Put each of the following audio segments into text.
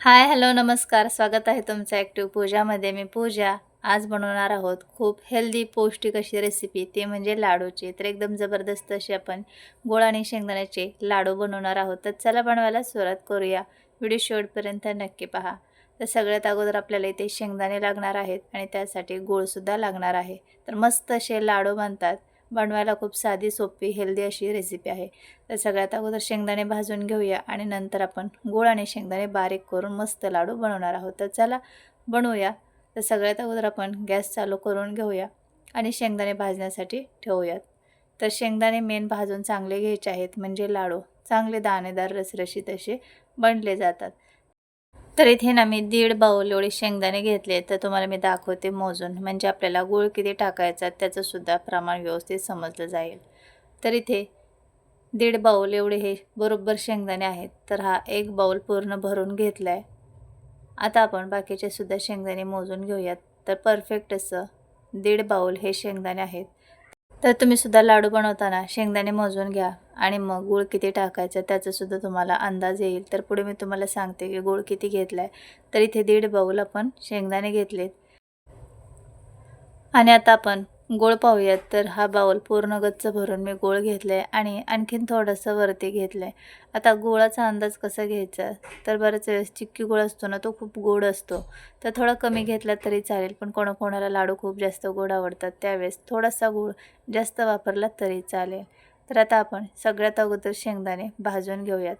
Hi hello नमस्कार. स्वागत आहे तुमचं ॲक्टिव्ह पूजामध्ये मी पूजा. आज बनवणार आहोत खूप हेल्दी पौष्टिक अशी रेसिपी ते म्हणजे लाडूची. तर एकदम जबरदस्त अशी आपण गोड आणि शेंगदाण्याचे लाडू बनवणार आहोत. तर चला बनवायला सुरुवात करूया. व्हिडिओ शेवटपर्यंत नक्की पहा. तर सगळ्यात अगोदर आपल्याला इथे शेंगदाणे लागणार आहेत आणि त्यासाठी गूळसुद्धा लागणार आहे. तर मस्त असे लाडू बनतात. बनवायला खूप साधी सोपी हेल्दी अशी रेसिपी आहे. तर सगळ्यात अगोदर शेंगदाणे भाजून घेऊया आणि नंतर आपण गूळ आणि शेंगदाणे बारीक करून मस्त लाडू बनवणार आहोत. तर चला बनवूया. तर सगळ्यात अगोदर आपण गॅस चालू करून घेऊया आणि शेंगदाणे भाजण्यासाठी ठेवूयात. तर शेंगदाणे मेन भाजून चांगले घ्यायचे आहेत म्हणजे लाडू. चांगले दाणेदार रसरशीत असे बनले जातात. तर इथे ना मी दीड बाऊल एवढे शेंगदाणे घेतले तर तुम्हाला मी दाखवते मोजून. म्हणजे आपल्याला गूळ किती टाकायचा त्याचंसुद्धा प्रमाण व्यवस्थित समजलं जाईल. तर इथे दीड बाऊल एवढे हे बरोबर शेंगदाणे आहेत. तर हा एक बाऊल पूर्ण भरून घेतला आहे आता आपण बाकीचे सुद्धा शेंगदाणे मोजून घेऊयात. तर परफेक्ट असं दीड बाऊल हे शेंगदाणे आहेत. तर तुम्ही सुद्धा लाडू बनवताना शेंगदाणे मोजून घ्या आणि मग गूळ किती टाकायचं त्याचासुद्धा तुम्हाला अंदाज येईल. तर पुढे मी तुम्हाला सांगते की गूळ किती घेतला आहे तर इथे दीड बाऊल आपण शेंगदाणे घेतलेत. आणि आता आपण गोळ पाहूयात. तर हा बाऊल पूर्ण गच्च भरून मी गोळ घेतला आहे आणि आणखीन थोडंसं वरती घेतलं आहे आता गोळाचा अंदाज कसा घ्यायचा? तर बऱ्याच वेळेस चिक्की गोळ असतो ना तो खूप गोड असतो. तर थोडा कमी घेतला तरी चालेल पण कोणाकोणाला लाडू खूप जास्त गोड आवडतात त्यावेळेस थोडासा गूळ जास्त वापरला तरी चालेल. तर आता आपण सगळ्यात अगोदर शेंगदाणे भाजून घेऊयात.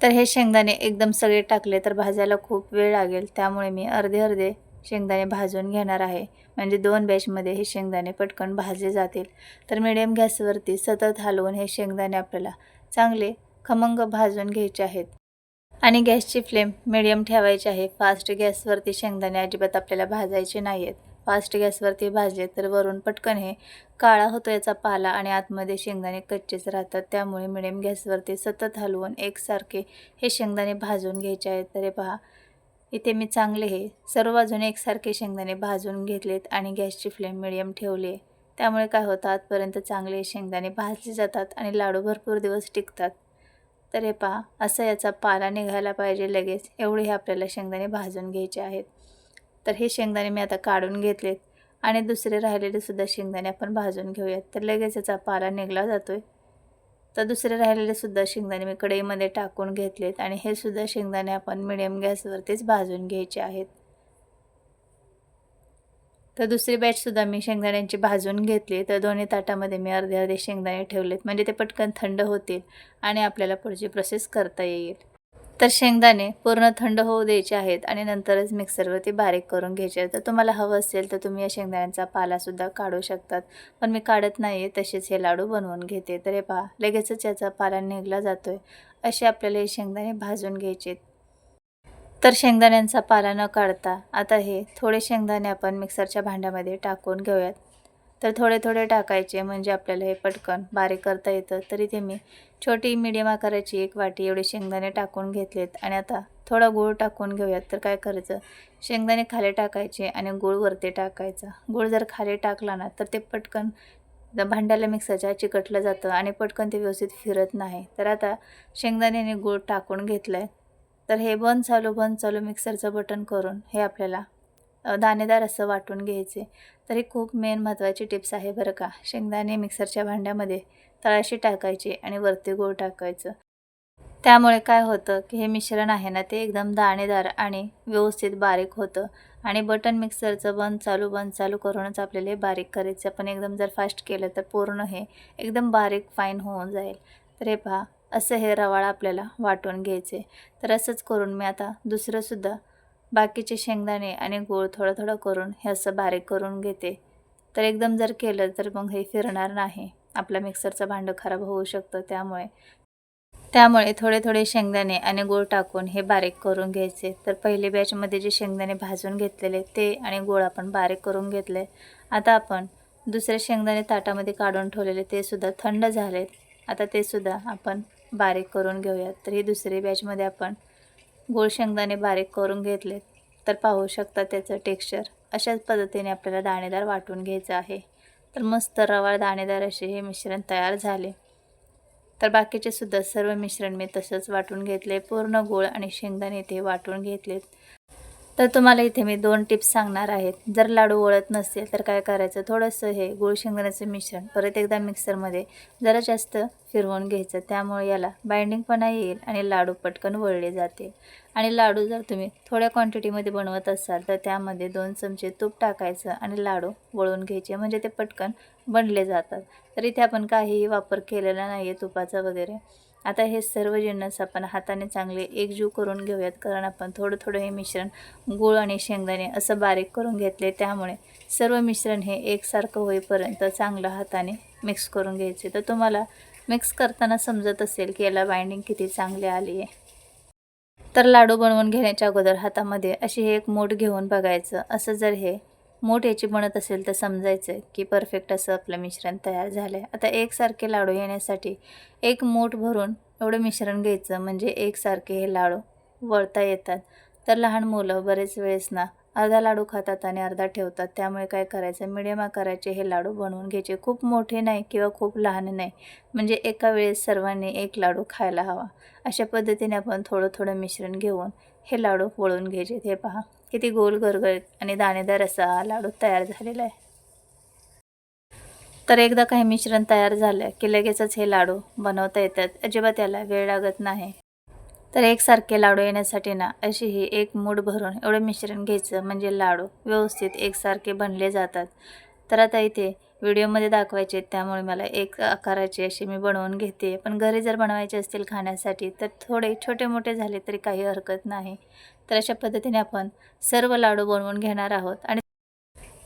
तर हे शेंगदाणे एकदम सगळे टाकले तर भाजायला खूप वेळ लागेल त्यामुळे मी अर्धे अर्धे शेंगदाणे भाजून घेणार आहे. म्हणजे दोन बॅचमध्ये हे शेंगदाणे पटकन भाजले जातील. तर मिडियम गॅसवरती सतत हलवून हे शेंगदाणे आपल्याला चांगले खमंग भाजून घ्यायचे आहेत. आणि गॅसची फ्लेम मिडियम ठेवायची आहे. फास्ट गॅसवरती शेंगदाणे अजिबात आपल्याला भाजायचे नाही आहेत फास्ट गॅसवरती भाजले तर वरून पटकन हे काळा होतो याचा पाला आणि आतमध्ये शेंगदाणे कच्चेच राहतात. त्यामुळे मिडियम गॅसवरती सतत हलवून एकसारखे हे शेंगदाणे भाजून घ्यायचे आहेत. तर हे पहा इथे मी चांगले हे सर्व बाजूने एकसारखे शेंगदाणे भाजून घेतलेत आणि गॅसची फ्लेम मिडियम ठेवली आहे. त्यामुळे काय होतं आजपर्यंत चांगले शेंगदाणे भाजले जातात आणि लाडू भरपूर दिवस टिकतात. तर हे पहा असं याचा पाला निघायला पाहिजे लगेच. एवढे हे आपल्याला शेंगदाणे भाजून घ्यायचे आहेत. तर हे शेंगदाणे मी आता काढून घेतलेत. आणि दुसरे राहिलेले सुद्धा शेंगदाणे आपण भाजून घेऊयात. तर लगेच याचा पाला निघला जातो आहे तर दुसरे राहिलेले सुद्धा शेंगदाणे मी कढईमध्ये टाकून घेतलेत आणि हे सुद्धा शेंगदाणे आपण मिडियम गॅसवरतीच भाजून घ्यायचे आहेत. तर दुसरी बॅचसुद्धा मी शेंगदाण्यांची भाजून घेतली. तर दोन्ही ताटामध्ये मी अर्धे अर्धे शेंगदाणे ठेवलेत. म्हणजे ते पटकन थंड होतील आणि आपल्याला पुढची प्रोसेस करता येईल. तर शेंगदाणे पूर्ण थंड होऊ द्यायचे आहेत आणि नंतरच मिक्सरवरती बारीक करून घ्यायचे आहेत. तर तुम्हाला हवं असेल तर तुम्ही या शेंगदाण्यांचा पालासुद्धा काढू शकतात. पण मी काढत नाही आहे तसेच हे लाडू बनवून घेते. तर हे पहा लगेचच याचा पाला निघला जातो आहे असे आपल्याला हे शेंगदाणे भाजून घ्यायचे तर शेंगदाण्यांचा पाला न काढता आता हे थोडे शेंगदाणे आपण मिक्सरच्या भांड्यामध्ये टाकून घेऊयात. तर थोडे थोडे टाकायचे म्हणजे आपल्याला हे पटकन बारीक करता येतं. तर इथे मी छोटी मिडियम आकाराची एक वाटी एवढे शेंगदाणे टाकून घेतलेत. आणि आता थोडा गूळ टाकून घेऊयात. तर काय करायचं? शेंगदाणे खाली टाकायचे आणि गूळ वरती टाकायचा. गूळ जर खाली टाकला ना तर ते पटकन भांड्याला मिक्सरच्या चिकटलं जातं आणि पटकन ते व्यवस्थित फिरत नाही. तर आता शेंगदाण्याने गूळ टाकून घेतलं आहे तर हे बंद चालू बंद चालू मिक्सरचं बटन करून हे आपल्याला दाणेदार असं वाटून घ्यायचे. तर ही खूप मेन महत्त्वाची टिप्स आहे बरं का. शेंगदाणे मिक्सरच्या भांड्यामध्ये तळाशी टाकायची आणि वरती गूळ टाकायचं. त्यामुळे काय होतं की हे मिश्रण आहे ना ते एकदम दाणेदार आणि व्यवस्थित बारीक होतं. आणि बटन मिक्सरचं बंद चालू बंद चालू करूनच आपल्याला हे बारीक करायचं. पण एकदम जर फास्ट केलं तर पूर्ण हे एकदम बारीक फाईन होऊन जाईल. तर हे पहा असं हे रवाळ आपल्याला वाटून घ्यायचे. तर असंच करून मी आता दुसरंसुद्धा बाकीचे शेंगदाणे आणि गूळ थोडं थोडं करून हे असं बारीक करून घेते. तर एकदम जर केलं तर मग हे फिरणार नाही. आपलं मिक्सरचं भांडं खराब होऊ शकतं त्यामुळे. त्यामुळे थोडे थोडे शेंगदाणे आणि गूळ टाकून हे बारीक करून घ्यायचे. तर पहिले बॅचमध्ये जे शेंगदाणे भाजून घेतलेले ते आणि गूळ आपण बारीक करून घेतले. आता आपण दुसरे शेंगदाणे ताटामध्ये काढून ठेवलेले ते सुद्धा थंड झालेत. आता ते सुद्धा आपण बारीक करून घेऊयात. तर ही दुसरी बॅचमध्ये आपण गूळ शेंगदाणे बारीक करून घेतलेत. तर पाहू शकता त्याचं टेक्स्चर अशाच पद्धतीने आपल्याला दाणेदार वाटून घ्यायचं आहे. तर मस्त रवाळ दाणेदार असे हे मिश्रण तयार झाले. तर बाकीचे सुद्धा सर्व मिश्रण मी तसंच वाटून घेतले. पूर्ण गूळ आणि शेंगदाणे ते वाटून घेतलेत. तर तुम्हाला इथे मी दोन टिप्स सांगणार आहेत. जर लाडू वळत नसेल तर काय करायचं? थोडंसं हे गूळ शेंगदाण्याचं मिश्रण परत एकदा मिक्सरमध्ये जरा जास्त फिरवून घ्यायचं. त्यामुळे याला बाइंडिंगपणा येईल आणि लाडू पटकन वळले जातील. आणि लाडू जर तुम्ही थोड्या क्वांटिटीमध्ये बनवत असाल तर त्यामध्ये दोन चमचे तूप टाकायचं आणि लाडू वळून घ्यायचे. म्हणजे ते पटकन बनले जातात. तर इथे आपण काहीही वापर केलेला नाही आहे तुपाचा वगैरे. आता हे सर्व जिन्नस आपण हाताने चांगले एकजीव करून घेऊयात. कारण आपण थोडं थोडं हे मिश्रण गूळ आणि शेंगदाणे असं बारीक करून घेतले त्यामुळे सर्व मिश्रण हे एकसारखं होईपर्यंत चांगलं हाताने मिक्स करून घ्यायचे. तर तुम्हाला मिक्स करताना समजत असेल की याला बाइंडिंग किती चांगली आली आहे. तर लाडू बनवून घेण्याच्या अगोदर हातामध्ये अशी हे एक मूठ घेऊन बघायचं. असं जर हे मोठ याची बनत असेल तर समजायचं की परफेक्ट असं आपलं मिश्रण तयार झालं आहे आता एकसारखे लाडू येण्यासाठी एक मोठ भरून एवढं मिश्रण घ्यायचं म्हणजे एकसारखे हे लाडू वळता येतात. तर लहान मुलं बरेच वेळेस ना अर्धा लाडू खातात आणि अर्धा ठेवतात. त्यामुळे काय करायचं? मिडियम आकाराचे हे लाडू बनवून घ्यायचे. खूप मोठे नाही किंवा खूप लहान नाही. म्हणजे एका वेळेस सर्वांनी एक लाडू खायला हवा. अशा पद्धतीने आपण थोडं थोडं मिश्रण घेऊन हे लाडू वळून घ्यायचे. हे पहा किती गोल गरगरीत आणि दाणेदार असा हा लाडू तयार झालेला आहे. तर एकदा काही मिश्रण तयार झालं की लगेचच हे लाडू बनवता येतात. अजिबात त्याला वेळ लागत नाही. तर एकसारखे लाडू येण्यासाठी ना अशी ही एक मूड भरून एवढं मिश्रण घ्यायचं म्हणजे लाडू व्यवस्थित एकसारखे बनले जातात. तर आता इथे व्हिडिओमध्ये दाखवायचे त्यामुळे मला एक आकाराचे असे मी बनवून घेते. पण घरी जर बनवायचे असतील खाण्यासाठी तर थोडे छोटे मोठे झाले तरी काही हरकत नाही. तर अशा पद्धतीने आपण सर्व लाडू बनवून घेणार आहोत. आणि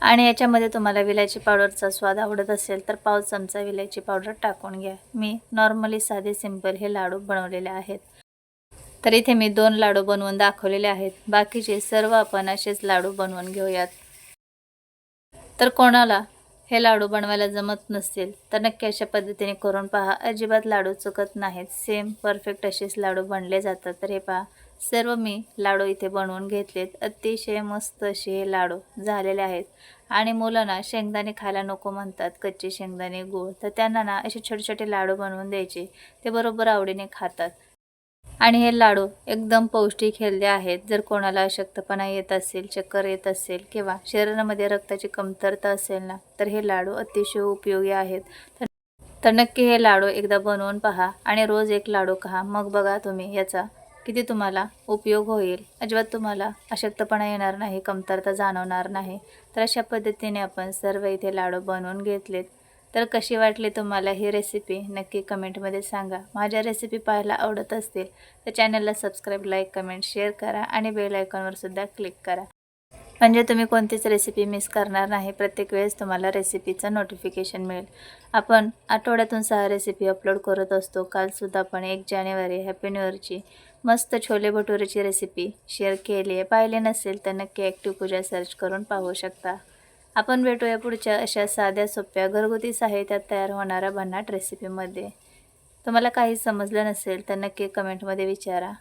आणि याच्यामध्ये तुम्हाला विलायची पावडरचा स्वाद आवडत असेल तर पाव चमचा विलायची पावडर टाकून घ्या. मी नॉर्मली साधे सिंपल हे लाडू बनवलेले आहेत. तर इथे मी दोन लाडू बनवून दाखवलेले आहेत. बाकीचे सर्व आपण असेच लाडू बनवून घेऊयात. तर कोणाला हे लाडू बनवायला जमत नसतील तर नक्की अशा पद्धतीने करून पहा. अजिबात लाडू चुकत नाहीत. सेम परफेक्ट असेच लाडू बनले जातात. तर हे पहा. सर्व मी लाडू इथे बनवून घेतलेत. अतिशय मस्त असे हे लाडू झालेले आहेत. आणि मुलांना शेंगदाणे खायला नको म्हणतात. कच्चे शेंगदाणे गूळ. तर त्यांना ना असे छोटे छोटे लाडू बनवून द्यायचे. ते बरोबर आवडीने खातात. आणि हे लाडू एकदम पौष्टिक हेल्दी आहेत. जर कोणाला अशक्तपणा येत असेल चक्कर येत असेल किंवा शरीरामध्ये रक्ताची कमतरता असेल ना तर हे लाडू अतिशय उपयोगी आहेत. तर नक्की हे लाडू एकदा बनवून पहा आणि रोज एक लाडू खा. मग बघा तुम्ही याचा किती तुम्हाला उपयोग होईल. अजिबात तुम्हाला अशक्तपणा येणार नाही कमतरता जाणवणार नाही. तर अशा पद्धतीने आपण सर्व इथे लाडू बनवून घेतलेत. तर कशी वाटली तुम्हाला ही रेसिपी नक्की कमेंटमध्ये सांगा. माझ्या रेसिपी पाहायला आवडत असतील तर चॅनलला सबस्क्राईब लाईक कमेंट शेअर करा आणि बेल आयकॉनवरसुद्धा क्लिक करा. म्हणजे तुम्ही कोणतीच रेसिपी मिस करणार नाही. प्रत्येक वेळेस तुम्हाला रेसिपीचं नोटिफिकेशन मिळेल. आपण आठवड्यातून सहा रेसिपी अपलोड करत असतो. कालसुद्धा आपण एक जानेवारी हॅपी न्यू इयरची मस्त छोले भटुरेची रेसिपी शेअर केली आहे. पाहिले नसेल तर नक्की ॲक्टिव्ह पूजा सर्च करून पाहू शकता. आपण भेटूया पुढच्या अशा साध्या सोप्या घरगुती साहित्यात तयार होणाऱ्या भन्नाट रेसिपीमध्ये तुम्हाला काही समजलं नसेल तर नक्की कमेंटमध्ये विचारा.